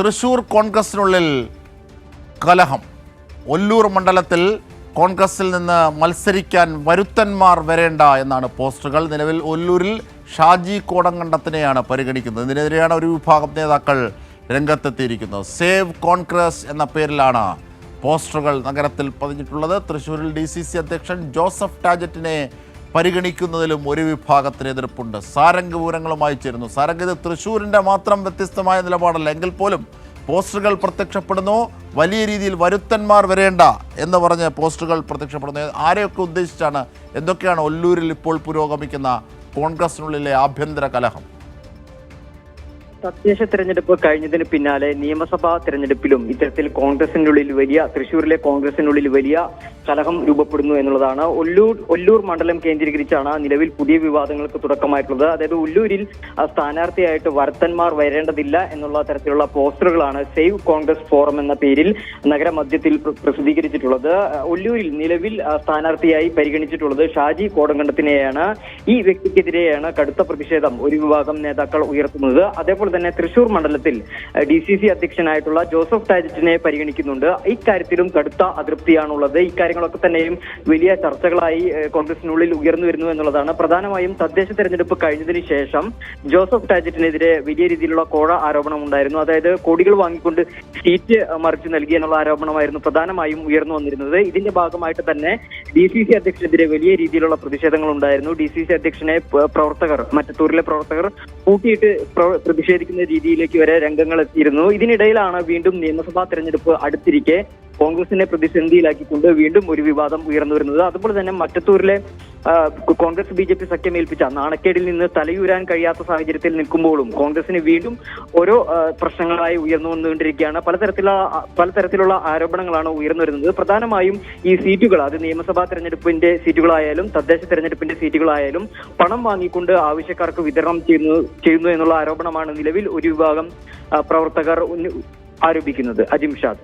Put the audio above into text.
തൃശൂർ കോൺഗ്രസിനുള്ളിൽ കലഹം. ഒല്ലൂർ മണ്ഡലത്തിൽ കോൺഗ്രസിൽ നിന്ന് മത്സരിക്കാൻ വരുത്തന്മാർ വരേണ്ട എന്നാണ് പോസ്റ്ററുകൾ. നിലവിൽ ഒല്ലൂരിൽ ഷാജി കോടങ്കണ്ടത്തിനെയാണ് പരിഗണിക്കുന്നത്. ഇതിനെതിരെയാണ് ഒരു വിഭാഗം നേതാക്കൾ രംഗത്തെത്തിയിരിക്കുന്നത്. സേവ് കോൺഗ്രസ് എന്ന പേരിലാണ് പോസ്റ്ററുകൾ നഗരത്തിൽ പതിഞ്ഞിട്ടുള്ളത്. തൃശ്ശൂരിൽ ഡി സി സി അധ്യക്ഷൻ ജോസഫ് ടാജറ്റിനെ പരിഗണിക്കുന്നതിലും ഒരു വിഭാഗത്തിന് എതിർപ്പുണ്ട്. സാരംഗ് വിവരങ്ങളുമായി ചേരുന്നു. സാരംഗ് ഇത് തൃശ്ശൂരിന്റെ മാത്രം വ്യത്യസ്തമായ നിലപാടല്ല. എങ്കിൽ പോലും പോസ്റ്ററുകൾ പ്രത്യക്ഷപ്പെടുന്നു. വലിയ രീതിയിൽ വരുത്തന്മാർ വരേണ്ട എന്ന് പറഞ്ഞ് പോസ്റ്ററുകൾ പ്രത്യക്ഷപ്പെടുന്നു. ആരെയൊക്കെ ഉദ്ദേശിച്ചാണ്? എന്തൊക്കെയാണ് ഒല്ലൂരിൽ ഇപ്പോൾ പുരോഗമിക്കുന്ന കോൺഗ്രസിനുള്ളിലെ ആഭ്യന്തര കലഹം? തദ്ദേശ തെരഞ്ഞെടുപ്പ് കഴിഞ്ഞതിന് പിന്നാലെ നിയമസഭാ തെരഞ്ഞെടുപ്പിലും ഇത്തരത്തിൽ കോൺഗ്രസിനുള്ളിൽ വലിയ തൃശൂരിലെ കോൺഗ്രസിനുള്ളിൽ വലിയ കലഹം രൂപപ്പെടുന്നു എന്നുള്ളതാണ്. ഒല്ലൂർ ഒല്ലൂർ മണ്ഡലം കേന്ദ്രീകരിച്ചാണ് നിലവിൽ പുതിയ വിവാദങ്ങൾക്ക് തുടക്കമായിട്ടുള്ളത്. അതായത് ഒല്ലൂരിൽ സ്ഥാനാർത്ഥിയായിട്ട് വർത്തന്മാർ വരേണ്ടതില്ല എന്നുള്ള തരത്തിലുള്ള പോസ്റ്ററുകളാണ് സേവ് കോൺഗ്രസ് ഫോറം എന്ന പേരിൽ നഗരമധ്യത്തിൽ പ്ര- പ്രസിദ്ധീകരിച്ചിട്ടുള്ളത്. ഒല്ലൂരിൽ നിലവിൽ സ്ഥാനാർത്ഥിയായി പരിഗണിച്ചിട്ടുള്ളത് ഷാജി കോടങ്കണ്ടത്തിനെയാണ്. ഈ വ്യക്തിക്കെതിരെയാണ് കടുത്ത പ്രതിഷേധം ഒരു വിഭാഗം നേതാക്കൾ ഉയർത്തുന്നത്. അതേപോലെ തന്നെ തൃശൂർ മണ്ഡലത്തിൽ ഡി സി സി അധ്യക്ഷനായിട്ടുള്ള ജോസഫ് ടാജറ്റിനെ പരിഗണിക്കുന്നുണ്ട്. ഇക്കാര്യത്തിലും കടുത്ത അതൃപ്തിയാണുള്ളത്. ഇക്കാര്യങ്ങളൊക്കെ തന്നെയും വലിയ ചർച്ചകളായി കോൺഗ്രസിനുള്ളിൽ ഉയർന്നു വരുന്നു എന്നുള്ളതാണ്. പ്രധാനമായും തദ്ദേശ തെരഞ്ഞെടുപ്പ് കഴിഞ്ഞതിന് ശേഷം ജോസഫ് ടാജറ്റിനെതിരെ വലിയ രീതിയിലുള്ള കോഴ ആരോപണം ഉണ്ടായിരുന്നു. അതായത് കോടികൾ വാങ്ങിക്കൊണ്ട് സീറ്റ് മറിച്ച് നൽകി എന്നുള്ള ആരോപണമായിരുന്നു പ്രധാനമായും ഉയർന്നു വന്നിരുന്നത്. ഇതിന്റെ ഭാഗമായിട്ട് തന്നെ ഡി സി സി അധ്യക്ഷനെതിരെ വലിയ രീതിയിലുള്ള പ്രതിഷേധങ്ങൾ ഉണ്ടായിരുന്നു. ഡി സി സി അധ്യക്ഷനെ പ്രവർത്തകർ മറ്റു മറ്റത്തൂരിലെ പ്രവർത്തകർ കൂട്ടിയിട്ട് പ്രതിഷേധിക്കുന്ന രീതിയിലേക്ക് വരെ രംഗങ്ങൾ എത്തിയിരുന്നു. ഇതിനിടയിലാണ് വീണ്ടും നിയമസഭാ തെരഞ്ഞെടുപ്പ് അടുത്തിരിക്കെ കോൺഗ്രസിനെ പ്രതിസന്ധിയിലാക്കിക്കൊണ്ട് വീണ്ടും ഒരു വിവാദം ഉയർന്നു വരുന്നത്. അതുപോലെ തന്നെ മറ്റത്തൂരിലെ കോൺഗ്രസ് ബി ജെ പി സഖ്യമേൽപ്പിച്ച നാണക്കേടിൽ നിന്ന് തലയൂരാൻ കഴിയാത്ത സാഹചര്യത്തിൽ നിൽക്കുമ്പോഴും കോൺഗ്രസിന് വീണ്ടും ഓരോ പ്രശ്നങ്ങളായി ഉയർന്നു വന്നുകൊണ്ടിരിക്കുകയാണ്. പലതരത്തിലുള്ള പലതരത്തിലുള്ള ആരോപണങ്ങളാണ് ഉയർന്നു വരുന്നത്. പ്രധാനമായും ഈ സീറ്റുകൾ അത് നിയമസഭാ തെരഞ്ഞെടുപ്പിന്റെ സീറ്റുകളായാലും തദ്ദേശ തെരഞ്ഞെടുപ്പിന്റെ സീറ്റുകളായാലും പണം വാങ്ങിക്കൊണ്ട് ആവശ്യക്കാർക്ക് വിതരണം ചെയ്യുന്നു ചെയ്യുന്നു എന്നുള്ള ആരോപണമാണ് നിലവിൽ ഒരു വിഭാഗം പ്രവർത്തകർ ആരോപിക്കുന്നത്. അജിം അജിംഷാദ്